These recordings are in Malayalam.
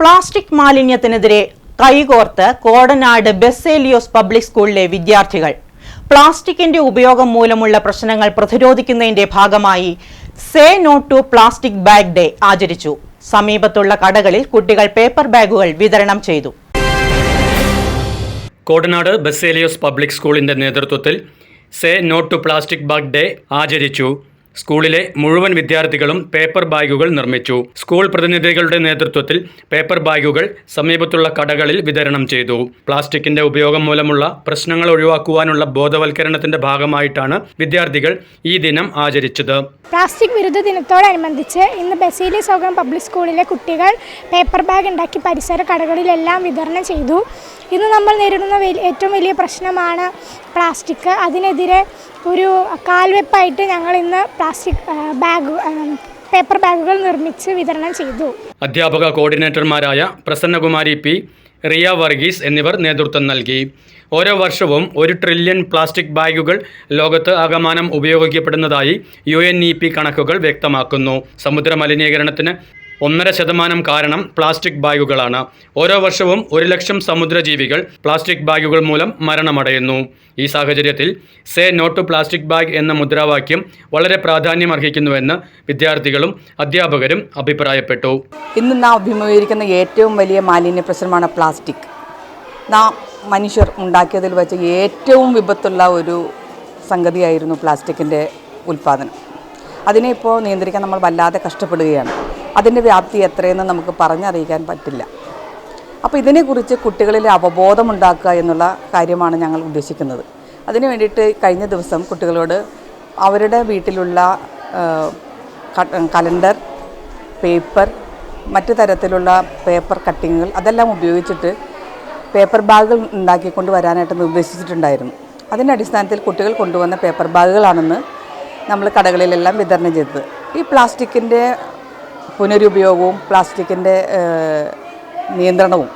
പ്ലാസ്റ്റിക് മാലിന്യത്തിനെതിരെ കൈകോർത്ത് കോടനാട് ബെസേലിയോസ് പബ്ലിക് സ്കൂളിലെ വിദ്യാർത്ഥികൾ. പ്ലാസ്റ്റിക്കിന്റെ ഉപയോഗം മൂലമുള്ള പ്രശ്നങ്ങൾ പ്രതിരോധിക്കുന്നതിന്റെ ഭാഗമായി say no to plastic bag day ആചരിച്ചു. സമീപത്തുള്ള കടകളിൽ കുട്ടികൾ പേപ്പർ ബാഗുകൾ വിതരണം ചെയ്തു. കോടനാട് ബസേലിയോസ് പബ്ലിക് സ്കൂളിന്റെ നേതൃത്വത്തിൽ say no to plastic bag day ആചരിച്ചു. സ്കൂളിലെ മുഴുവൻ വിദ്യാർത്ഥികളും പേപ്പർ ബാഗുകൾ നിർമ്മിച്ചു. സ്കൂൾ പ്രതിനിധികളുടെ നേതൃത്വത്തിൽ പേപ്പർ ബാഗുകൾ സമീപത്തുള്ള കടകളിൽ വിതരണം ചെയ്തു. പ്ലാസ്റ്റിക്കിന്റെ ഉപയോഗം മൂലമുള്ള പ്രശ്നങ്ങൾ ഒഴിവാക്കുവാനുള്ള ബോധവൽക്കരണത്തിന്റെ ഭാഗമായിട്ടാണ് വിദ്യാർത്ഥികൾ ഈ ദിനം ആചരിച്ചത്. പ്ലാസ്റ്റിക് വിരുദ്ധ ദിനത്തോടനുബന്ധിച്ച് ഇന്ന് ബസീലി സോഗം പബ്ലിക് സ്കൂളിലെ കുട്ടികൾ പേപ്പർ ബാഗ് ഉണ്ടാക്കി പരിസര കടകളിലെല്ലാം വിതരണം ചെയ്തു. ഇന്ന് നമ്മൾ നേരിടുന്ന ഏറ്റവും വലിയ പ്രശ്നമാണ് പ്ലാസ്റ്റിക്. അതിനെതിരെ ഒരു കാൽവെപ്പായിട്ട് ഞങ്ങൾ ഇന്ന് പ്ലാസ്റ്റിക് ബാഗ് പേപ്പർ ബാഗുകൾ നിർമ്മിച്ച് വിതരണം ചെയ്തു. അധ്യാപക കോർഡിനേറ്റർമാരായ പ്രസന്നകുമാരി പി റിയ വർഗീസ് എന്നിവർ നേതൃത്വം നൽകി. ഓരോ വർഷവും ഒരു ട്രില്യൺ പ്ലാസ്റ്റിക് ബാഗുകൾ ലോകത്ത് ആകമാനം ഉപയോഗിക്കപ്പെടുന്നതായി യു കണക്കുകൾ വ്യക്തമാക്കുന്നു. സമുദ്ര മലിനീകരണത്തിന് ഒന്നര ശതമാനം കാരണം പ്ലാസ്റ്റിക് ബാഗുകളാണ്. ഓരോ വർഷവും ഒരു ലക്ഷം സമുദ്രജീവികൾ പ്ലാസ്റ്റിക് ബാഗുകൾ മൂലം മരണമടയുന്നു. ഈ സാഹചര്യത്തിൽ say no to plastic bag എന്ന മുദ്രാവാക്യം വളരെ പ്രാധാന്യം പ്രാധാന്യമർഹിക്കുന്നുവെന്ന് വിദ്യാർത്ഥികളും അധ്യാപകരും അഭിപ്രായപ്പെട്ടു. ഇന്ന് നാം അഭിമുഖീകരിക്കുന്ന ഏറ്റവും വലിയ മാലിന്യ പ്രശ്നമാണ് പ്ലാസ്റ്റിക്. നാം മനുഷ്യർ ഉണ്ടാക്കിയതിൽ വെച്ച് ഏറ്റവും വിപത്തുള്ള ഒരു സംഗതിയായിരുന്നു പ്ലാസ്റ്റിക്കിന്റെ ഉൽപ്പാദനം അതിനെ ഇപ്പോൾ നിയന്ത്രിക്കാൻ നമ്മൾ വല്ലാതെ കഷ്ടപ്പെടുകയാണ്. അതിന്റെ വ്യാപ്തി എത്രയെന്ന് നമുക്ക് പറഞ്ഞറിയിക്കാൻ പറ്റില്ല. അപ്പോൾ ഇതിനെക്കുറിച്ച് കുട്ടികളിൽ അവബോധമുണ്ടാക്കുക എന്നുള്ള കാര്യമാണ് ഞങ്ങൾ ഉദ്ദേശിക്കുന്നത്. അതിനു വേണ്ടിയിട്ട് കഴിഞ്ഞ ദിവസം കുട്ടികളോട് അവരുടെ വീട്ടിലുള്ള കലണ്ടർ പേപ്പർ മറ്റു തരത്തിലുള്ള പേപ്പർ കട്ടിങ്ങുകൾ അതെല്ലാം ഉപയോഗിച്ചിട്ട് പേപ്പർ ബാഗുകൾ ഉണ്ടാക്കിക്കൊണ്ട് വരാനായിട്ട് നിർദ്ദേശിച്ചിട്ടുണ്ടായിരുന്നു. അതിന്റെ അടിസ്ഥാനത്തിൽ കുട്ടികൾ കൊണ്ടുവന്ന പേപ്പർ ബാഗുകളാണെന്ന് നമ്മൾ കടകളിലെല്ലാം വിതരണം ചെയ്തത്. ഈ പ്ലാസ്റ്റിക്കിന്റെ പുനരുപയോഗവും പ്ലാസ്റ്റിക്കിന്റെ നിയന്ത്രണവും.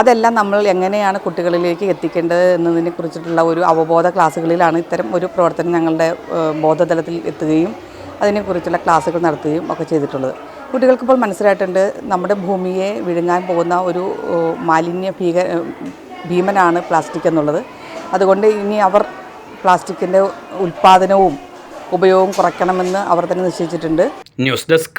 അതെല്ലാം നമ്മൾ എങ്ങനെയാണ് കുട്ടികളിലേക്ക് എത്തിക്കേണ്ടത് എന്നതിനെ കുറിച്ചിട്ടുള്ള ഒരു അവബോധ ക്ലാസ്സുകളിലാണ് ഇത്തരം ഒരു പ്രവർത്തനം ഞങ്ങളുടെ ബോധതലത്തിൽ എത്തുകയും അതിനെക്കുറിച്ചുള്ള ക്ലാസ്സുകൾ നടത്തുകയും ഒക്കെ ചെയ്തിട്ടുള്ളത്. കുട്ടികൾക്കിപ്പോൾ മനസ്സിലായിട്ടുണ്ട് നമ്മുടെ ഭൂമിയെ വിഴുങ്ങാൻ പോകുന്ന ഒരു മാലിന്യ ഭീക ഭീമനാണ് പ്ലാസ്റ്റിക് എന്നുള്ളത്. അതുകൊണ്ട് ഇനി അവർ പ്ലാസ്റ്റിക്കിന്റെ ഉൽപ്പാദനവും ഉപയോഗവും കുറയ്ക്കണമെന്ന് അവർ തന്നെ നിശ്ചയിച്ചിട്ടുണ്ട്. News desk.